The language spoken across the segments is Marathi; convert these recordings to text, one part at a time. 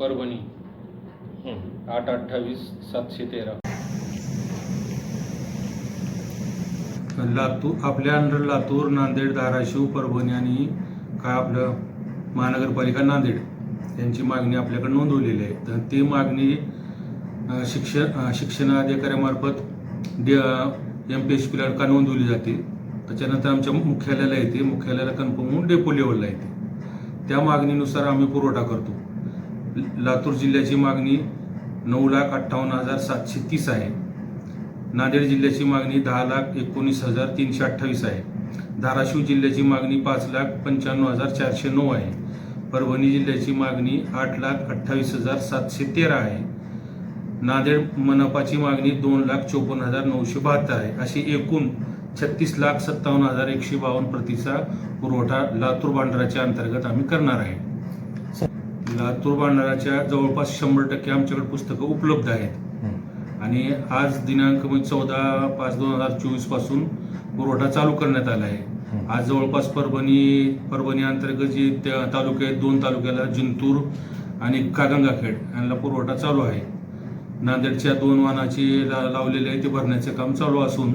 परभणी. आठ अठ्ठावीस सातशे तेरा. लातूर आपल्या अंडर लातूर नांदेड धाराशिव परभणी आणि काय आपलं महानगरपालिका नांदेड यांची मागणी आपल्याकडे नोंदवलेली आहे. तर ती मागणी शिक्षण अ, शिक्षणाधिकाऱ्यामार्फत डी एम पी एच पीला का नोंदवली जाते? त्याच्यानंतर आमच्या मुख्यालयाला येते. मुख्यालयाला कन्फर्म होऊन डेपो लेवलला येते. त्या मागणीनुसार आम्ही पुरवठा करतो. लातूर जिल्ह्याची मागणी नऊ लाख अठ्ठावन्न हजार सातशे तीस आहे. नांदेड जिल्ह्याची मागणी दहा लाख एकोणीस हजार तीनशे अठ्ठावीस आहे. धाराशिव जिल्ह्याची मागणी पाच लाख पंच्याण्णव हजार चारशे नऊ आहे. परभणी जिल्ह्याची मागणी आठ लाख अठ्ठावीस हजार सातशे तेरा आहे. नांदेड मनपाची मागणी दोन लाख चोपन्न हजार नऊशे बहात्तर आहे. अशी एकूण छत्तीस लाख सत्तावन्न हजार एकशे बावन्न प्रतीचा पुरवठा लातूर भांडाराच्या अंतर्गत आम्ही करणार आहे. लातूर भांडाराच्या जवळपास शंभर टक्के आमच्याकडे पुस्तकं उपलब्ध आहेत. आणि आज दिनांक म्हणजे चौदा पाच दोन हजार चोवीसपासून पुरवठा चालू करण्यात आला आहे. आज जवळपास परभणी परभणी अंतर्गत जे त्या तालुके आहेत दोन तालुक्याला जिंतूर आणि कागंगाखेड यांना पुरवठा चालू आहे. नांदेडच्या दोन वाहनाची ला लावलेले आहे ते भरण्याचं काम चालू असून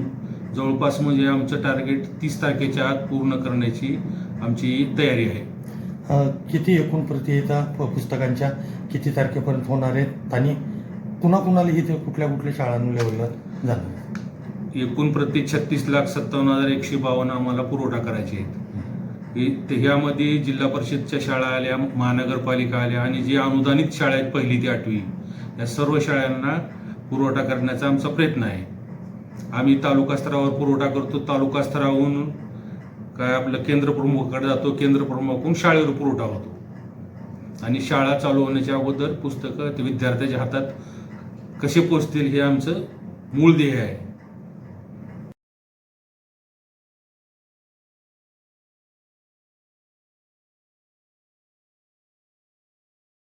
जवळपास म्हणजे आमचं टार्गेट तीस तारखेच्या आत पूर्ण करण्याची आमची तयारी आहे. किती एकूण प्रती प- पुस्तकांच्या? किती तारखेपर्यंत होणार आहेत? आणि कुणा कुणाला इथे कुठल्या कुठल्या शाळांना लेवलला जाणार एकूण प्रति छत्तीस लाख सत्तावन्न हजार एकशे बावन्न आम्हाला पुरवठा करायचे आहेत. ते ह्यामध्ये जिल्हा परिषदच्या शाळा आल्या महानगरपालिका आल्या आणि जी अनुदानित शाळा आहेत पहिली ते आठवी या सर्व शाळांना पुरवठा करण्याचा आमचा प्रयत्न आहे. आम्ही तालुका स्तरावर पुरवठा करतो. तालुका स्तरावरून काय आपलं केंद्र प्रमुखाकडे जातो केंद्र प्रमुखकडून शाळेवर पुरवठा होतो. आणि शाळा चालू होण्याच्या अगोदर पुस्तकं ते विद्यार्थ्याच्या हातात कसे पोचतील हे आमचं मूळ ध्येय आहे.